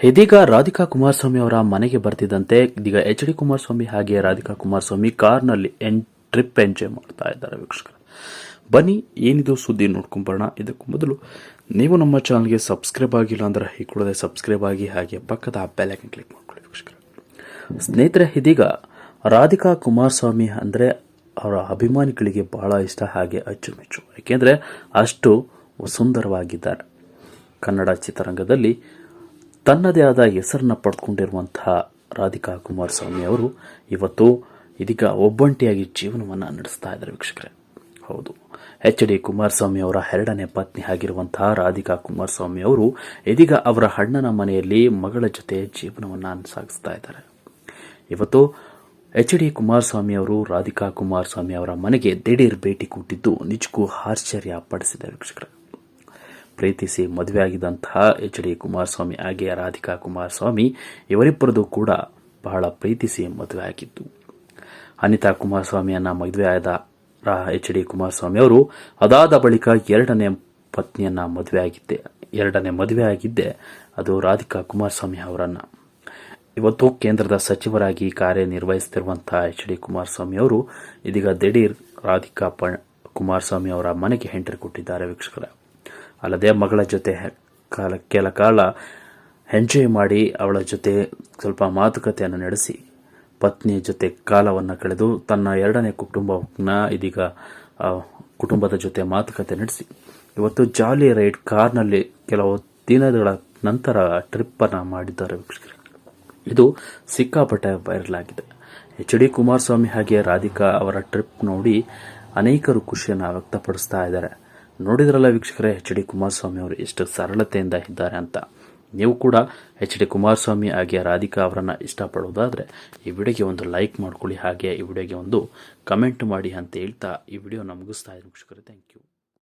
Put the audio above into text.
ಇದೀಗ ರಾಧಿಕಾ ಕುಮಾರಸ್ವಾಮಿ ಅವರ ಮನೆಗೆ ಬರ್ತಿದ್ದಂತೆ ಇದೀಗ ಎಚ್ ಡಿ ಕುಮಾರಸ್ವಾಮಿ ಹಾಗೆ ರಾಧಿಕಾ ಕುಮಾರಸ್ವಾಮಿ ಕಾರ್ನಲ್ಲಿ ಎನ್, ಟ್ರಿಪ್ ಎಂಜಾಯ್ ಮಾಡ್ತಾ ಇದ್ದಾರೆ ವೀಕ್ಷಕರು. ಬನ್ನಿ, ಏನಿದು ಸುದ್ದಿ ನೋಡ್ಕೊಂಬರೋಣ ಇದಕ್ಕೂ ಮೊದಲು ನೀವು ನಮ್ಮ ಚಾನಲ್ಗೆ ಸಬ್ಸ್ಕ್ರೈಬ್ ಆಗಿಲ್ಲ ಅಂದ್ರೆ ಈ ಸಬ್ಸ್ಕ್ರೈಬ್ ಆಗಿ ಹಾಗೆ ಪಕ್ಕದ ಬೆಲ್ಲೈಕನ್ ಕ್ಲಿಕ್ ಮಾಡ್ಕೊಳ್ಳಿ ವೀಕ್ಷಕರು. ಸ್ನೇಹಿತರೆ, ಇದೀಗ ರಾಧಿಕಾ ಕುಮಾರಸ್ವಾಮಿ ಅಂದರೆ ಅವರ ಅಭಿಮಾನಿಗಳಿಗೆ ಬಹಳ ಇಷ್ಟ, ಹಾಗೆ ಅಚ್ಚುಮೆಚ್ಚು. ಏಕೆಂದರೆ ಅಷ್ಟು ಸುಂದರವಾಗಿದ್ದಾರೆ. ಕನ್ನಡ ಚಿತ್ರರಂಗದಲ್ಲಿ ತನ್ನದೇ ಆದ ಹೆಸರನ್ನ ಪಡೆದುಕೊಂಡಿರುವಂತಹ ರಾಧಿಕಾ ಕುಮಾರಸ್ವಾಮಿ ಅವರು ಇವತ್ತು ಇದೀಗ ಒಬ್ಬಂಟಿಯಾಗಿ ಜೀವನವನ್ನು ನಡೆಸ್ತಾ ಇದ್ದಾರೆ ವೀಕ್ಷಕರೇ. ಹೌದು. ಎಚ್ ಡಿ ಕುಮಾರಸ್ವಾಮಿ ಅವರ ಎರಡನೇ ಪತ್ನಿ ಆಗಿರುವಂತಹ ರಾಧಿಕಾ ಕುಮಾರಸ್ವಾಮಿ ಅವರು ಇದೀಗ ಅವರ ಅಣ್ಣನ ಮನೆಯಲ್ಲಿ ಮಗಳ ಜೊತೆ ಜೀವನವನ್ನು ಸಾಗಿಸ್ತಾ ಇದ್ದಾರೆ. ಇವತ್ತು ಎಚ್ ಡಿ ಕುಮಾರಸ್ವಾಮಿ ಅವರು ರಾಧಿಕಾ ಕುಮಾರಸ್ವಾಮಿ ಅವರ ಮನೆಗೆ ದಿಢೀರ್ ಭೇಟಿ ಕೊಟ್ಟಿದ್ದು ನಿಜಕ್ಕೂ ಆಶ್ಚರ್ಯ ಪಡಿಸಿದೆ ವೀಕ್ಷಕರೇ. ಪ್ರೀತಿಸಿ ಮದುವೆಯಾಗಿದ್ದಂತಹ ಎಚ್ ಡಿ ಕುಮಾರಸ್ವಾಮಿ, ಹಾಗೆ ರಾಧಿಕಾ ಕುಮಾರಸ್ವಾಮಿ ಇವರಿಬ್ಬರದು ಕೂಡ ಬಹಳ ಪ್ರೀತಿಸಿ ಮದುವೆ ಆಗಿದ್ದು. ಅನಿತಾ ಕುಮಾರಸ್ವಾಮಿಯನ್ನ ಮದುವೆ ಆದ ಎಚ್ ಡಿ ಕುಮಾರಸ್ವಾಮಿ ಅವರು ಅದಾದ ಬಳಿಕ ಎರಡನೇ ಪತ್ನಿಯನ್ನ ಮದುವೆ ಆಗಿದ್ದೆ. ಎರಡನೇ ಮದುವೆ ಆಗಿದ್ದೆ. ಅದು ರಾಧಿಕಾ ಕುಮಾರಸ್ವಾಮಿ ಅವರನ್ನ. ಇವತ್ತು ಕೇಂದ್ರದ ಸಚಿವರಾಗಿ ಕಾರ್ಯನಿರ್ವಹಿಸುತ್ತಿರುವಂತಹ ಎಚ್ ಡಿ ಕುಮಾರಸ್ವಾಮಿ ಅವರು ಇದೀಗ ದಿಢೀರ್ ರಾಧಿಕಾ ಪ ಕುಮಾರಸ್ವಾಮಿ ಅವರ ಮನೆಗೆ ಹೆಂಟ್ರಿ ಕೊಟ್ಟಿದ್ದಾರೆ ವೀಕ್ಷಕರ. ಅಲ್ಲದೆ ಮಗಳ ಜೊತೆ ಕಾಲ, ಕೆಲ ಕಾಲ ಎಂಜಾಯ್ ಮಾಡಿ ಅವಳ ಜೊತೆ ಸ್ವಲ್ಪ ಮಾತುಕತೆಯನ್ನು ನಡೆಸಿ ಪತ್ನಿಯ ಜೊತೆ ಕಾಲವನ್ನು ಕಳೆದು ತನ್ನ ಎರಡನೇ ಕುಟುಂಬನ ಇದೀಗ ಕುಟುಂಬದ ಜೊತೆ ಮಾತುಕತೆ ನಡೆಸಿ. ಇವತ್ತು ಜಾಲಿ ರೈಡ್ ಕಾರ್ನಲ್ಲಿ ಕೆಲವು ದಿನಗಳ ನಂತರ ಟ್ರಿಪ್ಪನ್ನು ಮಾಡಿದ್ದಾರೆ ವೀಕ್ಷಕರೇ. ಇದು ಸಿಕ್ಕಾಪಟ್ಟೆ ವೈರಲ್ ಆಗಿದೆ. ಎಚ್ ಡಿ ಕುಮಾರಸ್ವಾಮಿ ಹಾಗೆ ರಾಧಿಕಾ ಅವರ ಟ್ರಿಪ್ ನೋಡಿ ಅನೇಕರು ಖುಷಿಯನ್ನು ವ್ಯಕ್ತಪಡಿಸ್ತಾ ಇದ್ದಾರೆ. ನೋಡಿದ್ರಲ್ಲ ವೀಕ್ಷಕರೇ, ಎಚ್ ಡಿ ಕುಮಾರಸ್ವಾಮಿ ಅವರು ಎಷ್ಟು ಸರಳತೆಯಿಂದ ಇದ್ದಾರೆ ಅಂತ. ನೀವು ಕೂಡ ಎಚ್ ಡಿ ಕುಮಾರಸ್ವಾಮಿ ಹಾಗೆ ರಾಧಿಕಾ ಅವರನ್ನು ಇಷ್ಟಪಡೋದಾದರೆ ಈ ವಿಡಿಯೋಗೆ ಒಂದು ಲೈಕ್ ಮಾಡ್ಕೊಳ್ಳಿ. ಹಾಗೆ ಈ ವಿಡಿಯೋಗೆ ಒಂದು ಕಮೆಂಟ್ ಮಾಡಿ ಅಂತ ಹೇಳ್ತಾ ಈ ವಿಡಿಯೋನ ಮುಗಿಸ್ತಾ ಇದ್ದೀನಿ ವೀಕ್ಷಕರೇ. Thank you.